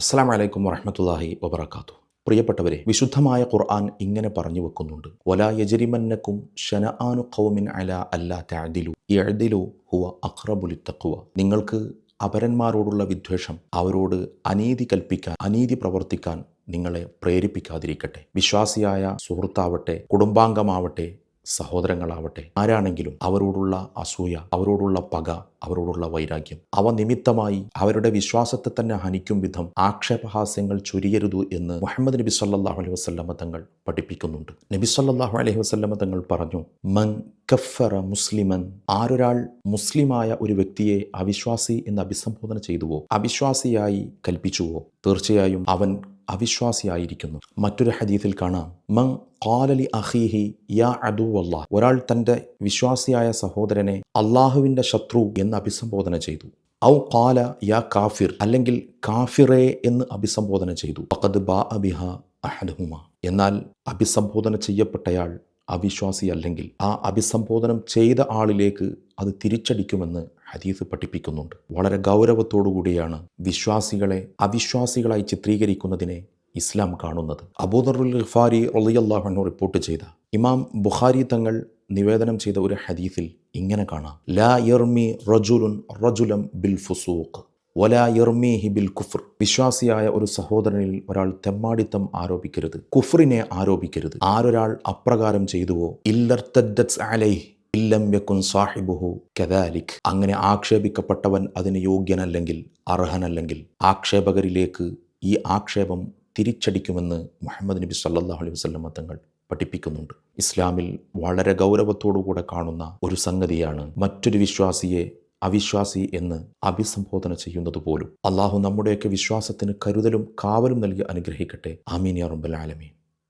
അസ്സാം വലൈക്കും വറഹമത്തല്ലാഹി വബർക്കാത്തു പ്രിയപ്പെട്ടവരെ വിശുദ്ധമായ ഖുർആൻ ഇങ്ങനെ പറഞ്ഞു വെക്കുന്നുണ്ട്. വലാ യജരിമന്നക്കും ഖൗമിൻ അല അല്ലാ ഹുവ നിങ്ങൾക്ക് അപരന്മാരോടുള്ള വിദ്വേഷം അവരോട് അനീതി കൽപ്പിക്കാൻ അനീതി പ്രവർത്തിക്കാൻ നിങ്ങളെ പ്രേരിപ്പിക്കാതിരിക്കട്ടെ. വിശ്വാസിയായ സുഹൃത്താവട്ടെ കുടുംബാംഗമാവട്ടെ സഹോദരങ്ങളാവട്ടെ. ആരാണെങ്കിലും അവരോടുള്ള അസൂയ അവരോടുള്ള പക അവരോടുള്ള വൈരാഗ്യം അവ നിമിത്തമായി അവരുടെ വിശ്വാസത്തെ തന്നെ ഹനിക്കും വിധം ആക്ഷേപഹാസ്യങ്ങൾ ചൊരിയരുതു എന്ന് മുഹമ്മദ് നബി സല്ലാഹു അലൈഹി വസ്ലമ തങ്ങൾ പഠിപ്പിക്കുന്നുണ്ട്. നബി സല്ലാഹു അലൈഹി വസ്ലമ തങ്ങൾ പറഞ്ഞു മൻ കഫറ മുസ്ലിമൻ ആരൊരാൾ മുസ്ലിമായ ഒരു വ്യക്തിയെ അവിശ്വാസി എന്ന് അഭിസംബോധന ചെയ്തുവോ അവിശ്വാസിയായി കൽപ്പിച്ചുവോ തീർച്ചയായും അവൻ അവിശ്വാസിയായിരിക്കുന്നു. മറ്റൊരു ഹദീസിൽ കാണാം. മങ് കാലലി അഹീഹി യാ അദുവല്ലാ. ഒരാൾ തന്റെ വിശ്വാസിയായ സഹോദരനെ അള്ളാഹുവിന്റെ ശത്രു എന്ന് അഭിസംബോധന ചെയ്തു. ഔ കാല യാ കാഫിർ അല്ലെങ്കിൽ കാഫിറേ എന്ന് അഭിസംബോധന ചെയ്തു. ഫഖദ് ബാ അബിഹ അഹദഹുമ. എന്നാൽ അഭിസംബോധന ചെയ്യപ്പെട്ടയാൾ അവിശ്വാസി അല്ലെങ്കിൽ ആ അഭിസംബോധനം ചെയ്ത ആളിലേക്ക് അത് തിരിച്ചടിക്കുമെന്ന് ഹദീസ് പഠിപ്പിക്കുന്നുണ്ട്. വളരെ ഗൗരവത്തോടുകൂടിയാണ് വിശ്വാസികളെ അവിശ്വാസികളായി ചിത്രീകരിക്കുന്നതിനെ ഇസ്ലാം കാണുന്നത്. അബൂദറുൽ ഖഫാരി റളിയല്ലാഹു റിപ്പോർട്ട് ചെയ്ത ഇമാം ബുഖാരി തങ്ങൾ നിവേദനം ചെയ്ത ഒരു ഹദീസിൽ ഇങ്ങനെ കാണാം. ലാ യർമി റജുലുൻ റജുലം ബിൽ ഫുസൂഖ് വലാ യർമീഹി ബിൽ കുഫർ. വിശ്വാസിയായ ഒരു സഹോദരനിൽ ഒരാൾ തെമ്മാടിത്തം ആരോപിക്കരുത്. കുഫറിനെ ആരോപിക്കരുത്. ആരൊരാൾ അപ്രകാരം ചെയ്തുവോ? ഇല്ലർത്തദ്ദത്സ് അലൈഹ്. സാഹിബുഹു. കദാലിക്. അങ്ങനെ ആക്ഷേപിക്കപ്പെട്ടവൻ അതിന് യോഗ്യനല്ലെങ്കിൽ അർഹനല്ലെങ്കിൽ ആക്ഷേപകരിലേക്ക് ഈ ആക്ഷേപം തിരിച്ചടിക്കുമെന്ന് മുഹമ്മദ് നബി സല്ലാഹു അലൈഹി വസ്ലം തങ്ങൾ പഠിപ്പിക്കുന്നുണ്ട്. ഇസ്ലാമിൽ വളരെ ഗൗരവത്തോടുകൂടെ കാണുന്ന ഒരു സംഗതിയാണ് മറ്റൊരു വിശ്വാസിയെ അവിശ്വാസി എന്ന് അഭിസംബോധന ചെയ്യുന്നത് പോലും. അള്ളാഹു നമ്മുടെയൊക്കെ വിശ്വാസത്തിന് കരുതലും കാവലും നൽകി അനുഗ്രഹിക്കട്ടെ. ആമീൻ യാ റബ്ബൽ ആലമീൻ.